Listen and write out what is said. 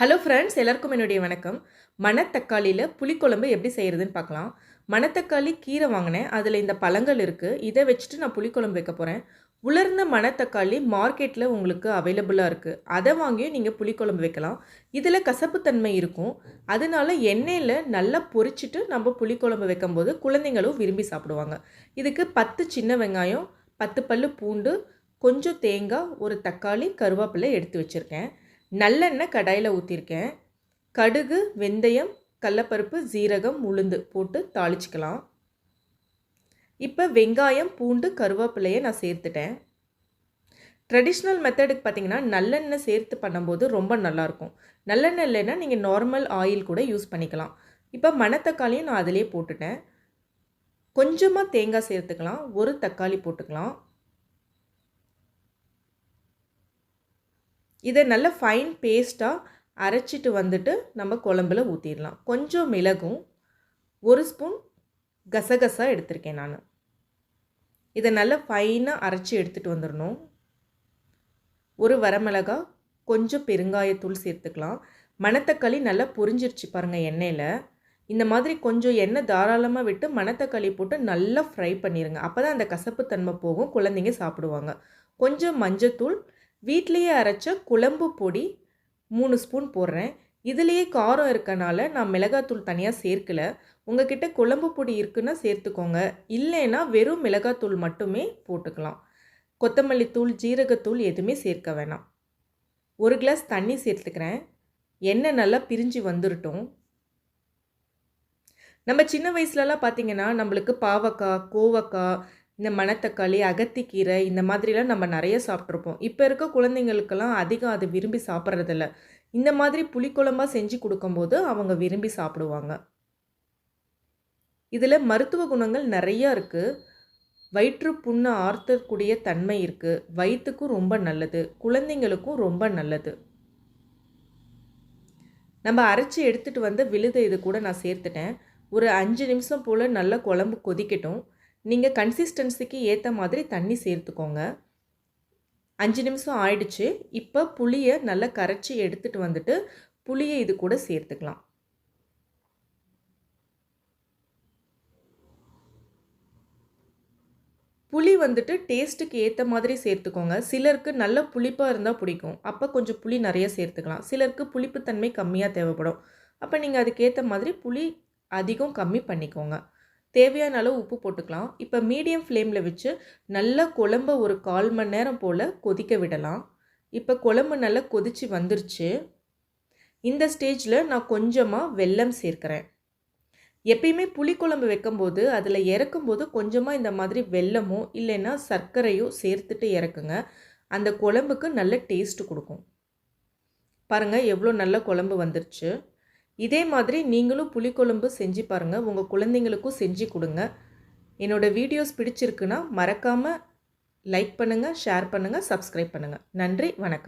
Hello friends எல்லாருக்கும் என்னுடைய வணக்கம். மணத்தக்காளியில் புளிக்குழம்பு எப்படி செய்கிறதுன்னு பார்க்கலாம். மணத்தக்காளி கீரை வாங்கினேன். அதில் இந்த பழங்கள் இருக்குது இதை வச்சுட்டு நான் புளிக்குழம்பு வைக்க போகிறேன் உலர்ந்த மணத்தக்காளி மார்க்கெட்டில் உங்களுக்கு அவைலபிளாக இருக்குது அதை வாங்கியும் நீங்கள் புளிக்குழம்பு வைக்கலாம். இதில் கசப்புத்தன்மை இருக்கும். அதனால எண்ணெயில் நல்லா பொரிச்சிட்டு நம்ம புளிக்குழம்பு வைக்கும்போது குழந்தைங்களும் விரும்பி சாப்பிடுவாங்க. இதுக்கு பத்து சின்ன வெங்காயம் பத்து பல்லு பூண்டு கொஞ்சம் தேங்காய் ஒரு தக்காளி கருவேப்பிலை எடுத்து வச்சுருக்கேன். நல்லெண்ணெய் கடாயில் ஊற்றிருக்கேன் கடுகு வெந்தயம் கடலப்பருப்பு ஜீரகம் உளுந்து போட்டு தாளிச்சிக்கலாம். இப்போ வெங்காயம் பூண்டு கருவேப்பிலையை நான் சேர்த்துட்டேன். ட்ரெடிஷ்னல் மெத்தடுக்கு பார்த்தீங்கன்னா நல்லெண்ணெய் சேர்த்து பண்ணும்போது ரொம்ப நல்லாயிருக்கும். நல்லெண்ணெய் இல்லைன்னா நீங்கள் நார்மல் ஆயில் கூட யூஸ் பண்ணிக்கலாம். இப்போ மணத்தக்காளியும் நான் அதிலே போட்டுட்டேன். கொஞ்சமாக தேங்காய் சேர்த்துக்கலாம். ஒரு தக்காளி போட்டுக்கலாம். இதை நல்லா ஃபைன் பேஸ்ட்டாக அரைச்சிட்டு வந்துட்டு நம்ம குழம்புல ஊற்றிடலாம் கொஞ்சம் மிளகும் ஒரு ஸ்பூன் கசகசா எடுத்திருக்கேன் நான். இதை நல்லா ஃபைனாக அரைச்சி எடுத்துகிட்டு வந்துடணும். ஒரு வரமிளகா கொஞ்சம் பெருங்காயத்தூள் சேர்த்துக்கலாம். மணத்தக்காளி நல்லா பொரிஞ்சிருச்சு பாருங்கள் எண்ணெயில். இந்த மாதிரி கொஞ்சம் எண்ணெய் தாராளமாக விட்டு மணத்தக்காளி போட்டு நல்லா ஃப்ரை பண்ணிடுங்க அப்போ தான் அந்த கசப்பு தன்மை போகும். குழந்தைங்க சாப்பிடுவாங்க. கொஞ்சம் மஞ்சத்தூள் வீட்லேயே அரைச்ச குழம்பு பொடி மூணு ஸ்பூன் போடுறேன். இதுலேயே காரம் இருக்கனால நான் மிளகாத்தூள் தனியாக சேர்க்கலை. உங்ககிட்ட குழம்பு பொடி இருக்குன்னா சேர்த்துக்கோங்க. இல்லைன்னா வெறும் மிளகாத்தூள் மட்டுமே போட்டுக்கலாம். கொத்தமல்லி தூள் ஜீரகத்தூள் எதுவுமே சேர்க்க வேணாம். ஒரு கிளாஸ் தண்ணி சேர்த்துக்கிறேன். எண்ணெய் நல்லா பிரிஞ்சு வந்துருட்டும். நம்ம சின்ன வயசுலலாம் பார்த்திங்கன்னா நம்மளுக்கு பாவக்காய் கோவக்காய் இந்த மணத்தக்காளி அகத்திக்கீரை இந்த மாதிரிலாம் நம்ம நிறைய சாப்பிட்ருப்போம் இப்போ இருக்க குழந்தைங்களுக்கெல்லாம் அதிகம் அது விரும்பி சாப்பிட்றதில்ல. இந்த மாதிரி புளிக்குழம்பாக செஞ்சு கொடுக்கும்போது அவங்க விரும்பி சாப்பிடுவாங்க. இதில் மருத்துவ குணங்கள் நிறையா இருக்குது வயிற்று புண்ணை ஆர்த்தக்கூடிய தன்மை இருக்குது வயிற்றுக்கும் ரொம்ப நல்லது. குழந்தைங்களுக்கும் ரொம்ப நல்லது. நம்ம அரைச்சி எடுத்துகிட்டு வந்த விழுத இது கூட நான் சேர்த்துட்டேன். ஒரு அஞ்சு நிமிஷம் போல் நல்லா குழம்பு கொதிக்கட்டும். நீங்கள் கன்சிஸ்டன்சிக்கு ஏற்ற மாதிரி தண்ணி சேர்த்துக்கோங்க. அஞ்சு நிமிஷம் ஆயிடுச்சு. இப்போ புளியை நல்லா கரைச்சி எடுத்துகிட்டு வந்துட்டு புளியை இது கூட சேர்த்துக்கலாம். புளி வந்துட்டு டேஸ்ட்டுக்கு ஏற்ற மாதிரி சேர்த்துக்கோங்க. சிலருக்கு நல்ல புளிப்பாக இருந்தால் பிடிக்கும். அப்போ கொஞ்சம் புளி நிறைய சேர்த்துக்கலாம். சிலருக்கு புளிப்புத்தன்மை கம்மியாக தேவைப்படும். அப்போ நீங்கள் அதுக்கேற்ற மாதிரி புளி அதிகம் கம்மி பண்ணிக்கோங்க. தேவையான அளவு உப்பு போட்டுக்கலாம். இப்போ மீடியம் ஃப்ளேமில் வச்சு நல்லா குழம்ப ஒரு கால் மணி நேரம் போல் கொதிக்க விடலாம். இப்போ குழம்பு நல்லா கொதித்து வந்துருச்சு. இந்த ஸ்டேஜில் நான் கொஞ்சமாக வெல்லம் சேர்க்குறேன். எப்பயுமே புளிக்குழம்பு வைக்கும்போது அதில் இறக்கும்போது கொஞ்சமாக இந்த மாதிரி வெல்லமோ இல்லைன்னா சர்க்கரையோ சேர்த்துட்டு இறக்குங்க. அந்த குழம்புக்கு நல்ல டேஸ்ட்டு கொடுக்கும். பாருங்கள் எவ்வளோ நல்ல குழம்பு வந்துருச்சு. இதே மாதிரி நீங்களும் புளிக்குழம்பு செஞ்சு பாருங்கள் உங்கள் குழந்தைங்களுக்கும் செஞ்சு கொடுங்க. என்னோடய வீடியோஸ் பிடிச்சிருக்குன்னா மறக்காமல் லைக் பண்ணுங்கள் ஷேர் பண்ணுங்கள் சப்ஸ்கிரைப் பண்ணுங்கள் நன்றி வணக்கம்.